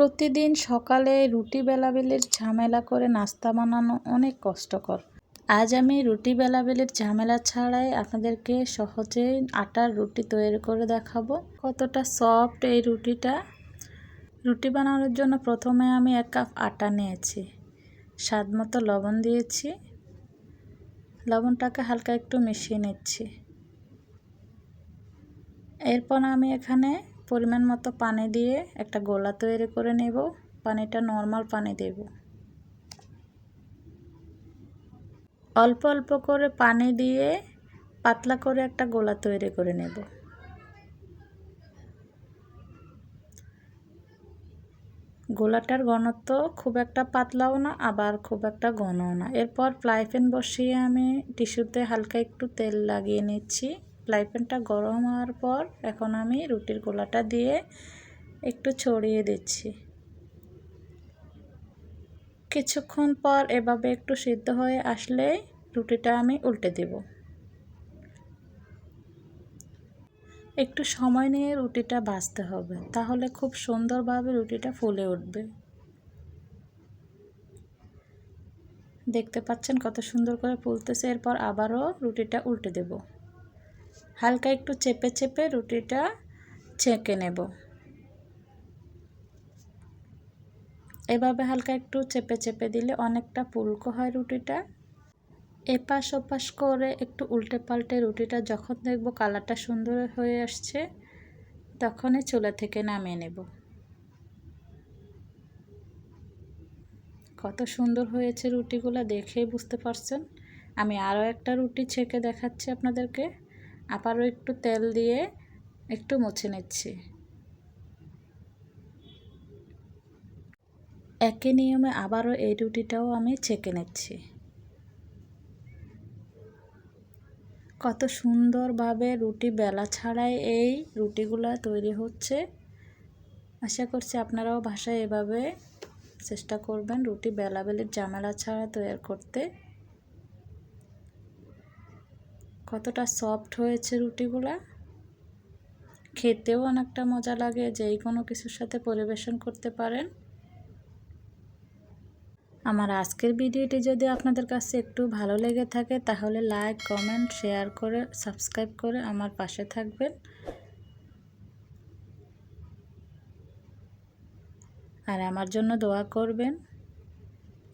প্রতিদিন সকালে রুটি বেলাবেলির ঝামেলা করে নাস্তা বানানো অনেক কষ্টকর। আজ আমি রুটি বেলাবেলির ঝামেলা ছাড়াই আপনাদেরকে সহজে আটার রুটি তৈরি করে দেখাবো। কতটা সফট এই রুটিটা। রুটি বানানোর জন্য প্রথমে আমি এক কাপ আটা নিয়েছি। স্বাদ মতো লবণ দিয়েছি। লবণটাকে হালকা একটু মিশিয়ে নিচ্ছি। এরপর আমি এখানে পরিমাণ মতো পানি দিয়ে একটা গোলা তৈরি করে নেব। পানিটা নর্মাল পানি দেব। অল্প অল্প করে পানি দিয়ে পাতলা করে একটা গোলা তৈরি করে নেব। গোলাটার ঘনত্ব খুব একটা পাতলাও না, আবার খুব একটা ঘনও না। এরপর ফ্রাই বসিয়ে আমি টিস্যুতে হালকা একটু তেল লাগিয়ে নিচ্ছি। ফ্রাই প্যানটা গরম হওয়ার পর এখন আমি রুটির গোলাটা দিয়ে একটু ছড়িয়ে দিচ্ছি। কিছুক্ষণ পর এভাবে একটু সিদ্ধ হয়ে আসলে রুটিটা আমি উল্টে দেব। একটু সময় নিয়ে রুটিটা ভাজতে হবে, তাহলে খুব সুন্দরভাবে রুটিটা ফুলে উঠবে। দেখতে পাচ্ছেন কত সুন্দর করে ফুলতেছে, এরপর আবারও রুটিটা উল্টে দেব। হালকা একটু চেপে চেপে রুটিটা ছেঁকে নেব। এভাবে হালকা একটু চেপে চেপে দিলে অনেকটা ফুলকো হয় রুটিটা। এপাশ ওপাশ করে একটু উল্টে পাল্টে রুটিটা যখন দেখব কালারটা সুন্দর হয়ে আসছে, তখনই চুলা থেকে নামিয়ে নেব। কত সুন্দর হয়েছে রুটিগুলো দেখেই বুঝতে পারছেন? আমি আরও একটা রুটি ছেঁকে দেখাচ্ছি আপনাদেরকে। আবারও একটু তেল দিয়ে একটু মুছে নিচ্ছি। একই নিয়মে আবারও এই রুটিটাও আমি ছেঁকে নিচ্ছি। কত সুন্দরভাবে রুটি বেলা ছাড়াই এই রুটিগুলো তৈরি হচ্ছে। আশা করছি আপনারাও ভাষায় এভাবে চেষ্টা করবেন রুটি বেলা বেলাবেলির জামেলা ছাড়া তৈরি করতে। কতটা সফট হয়েছে রুটিগুলা? খেতেও অনেকটা মজা লাগে, যেই কোনো কিছুর সাথে পরিবেশন করতে পারেন। আমার আজকের ভিডিওটি যদি আপনাদের কাছে একটু ভালো লেগে থাকে, তাহলে লাইক কমেন্ট শেয়ার করে সাবস্ক্রাইব করে আমার পাশে থাকবেন। আর আমার জন্য দোয়া করবেন,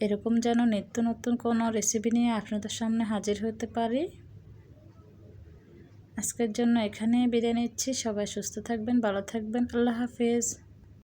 এরকম যেন নিত্য নতুন কোনো রেসিপি নিয়ে আপনাদের সামনে হাজির হতে পারি। আজকের জন্য এখানে বিদায় নিচ্ছি। সবাই সুস্থ থাকবেন ভালো থাকবেন। আল্লাহ হাফিজ।